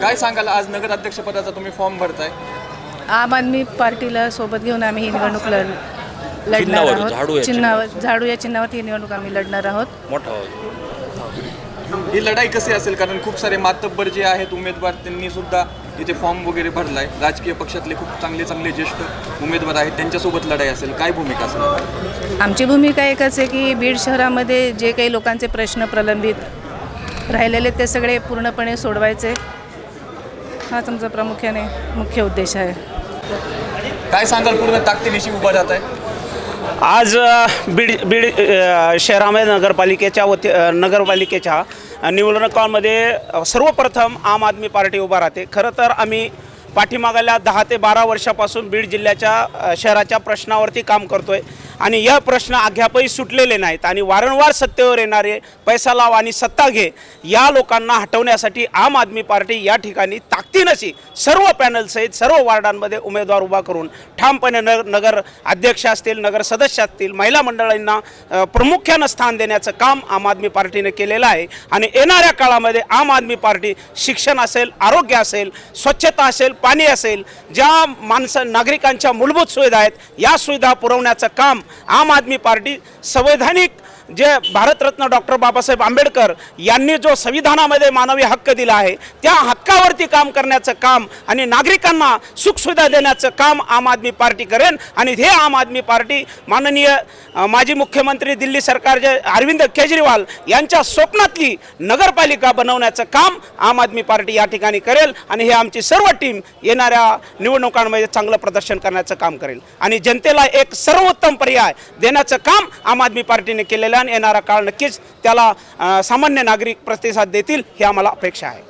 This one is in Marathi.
काय सांगाल? आज नगराध्यक्षपदाचा तुम्ही फॉर्म भरताय. आम आदमी पार्टीला सोबत घेऊन आम्ही ही निवडणूक लढ लढणार चिन्हावर, झाडू आहोत या चिन्हावर झाडू या चिन्हावरती ही निवडणूक आम्ही लढणार आहोत. मोठा ही लढाई कशी असेल? कारण खूप सारे मातब्बर जे आहेत उमेदवार त्यांनी सुद्धा इथे फॉर्म वगैरे भरलाय. राजकीय पक्षातले खूप चांगले चांगले ज्येष्ठ उमेदवार आहेत त्यांच्यासोबत लढाई असेल. काय भूमिका असेल? आमची भूमिका एकच आहे की बीड शहरामध्ये जे काही लोकांचे प्रश्न प्रलंबित राहिलेले ते सगळे पूर्णपणे सोडवायचे. हाच आमचा प्रामुख्याने मुख्य उद्देश आहे. काय सांगाल पूर्ण ताकदीनिशी उभा जात आहे? आज बीड बीड शहरामध्ये नगरपालिकेच्या वती नगरपालिकेच्या निवडणुकांमध्ये सर्वप्रथम आम आदमी पार्टी उभा राहते. खरं तर आम्ही पाठीमागाल्या दहा ते बारा वर्षापासून बीड जिल्ह्याच्या शहराच्या प्रश्नावरती काम करतोय. आणि या प्रश्न अद्यापही सुटलेले नाहीत. आणि वारंवार सत्तेवर येणारे पैसा लाव आणि सत्ता घे या लोकांना हटवण्यासाठी आम आदमी पार्टी या ठिकाणी ताकदीनशी सर्व पॅनलसहित सर्व वार्डांमध्ये उमेदवार उभा करून ठामपणे नगर नगर अध्यक्ष असतील नगर सदस्य असतील महिला मंडळांना प्रामुख्यानं स्थान देण्याचं काम आम आदमी पार्टीने केलेलं आहे. आणि येणाऱ्या काळामध्ये आम आदमी पार्टी शिक्षण असेल आरोग्य असेल स्वच्छता असेल पाणी असेल ज्या माणसं नागरिकांच्या मूलभूत सुविधा आहेत या सुविधा पुरवण्याचं काम आम आदमी पार्टी संवैधानिक जे भारतरत्न डॉक्टर बाबासाहेब आंबेडकर यांनी जो संविधानामध्ये मानवी हक्क दिला आहे त्या हक्कावरती काम करण्याचं काम आणि नागरिकांना सुखसुविधा देण्याचं काम आम आदमी पार्टी करेन. आणि हे आम आदमी पार्टी माननीय माजी मुख्यमंत्री दिल्ली सरकारचे अरविंद केजरीवाल यांच्या स्वप्नातली नगरपालिका बनवण्याचं काम आम आदमी पार्टी या ठिकाणी करेल आणि हे आमची सर्व टीम येणाऱ्या निवडणुकांमध्ये चांगलं प्रदर्शन करण्याचं काम करेल. आणि जनतेला एक सर्वोत्तम पर्याय आहे. देण्याचं काम आम आदमी पार्टीने केलेलं आणि येणारा काळ नक्कीच त्याला सामान्य नागरिक प्रतिसाद देतील ही आम्हाला अपेक्षा आहे.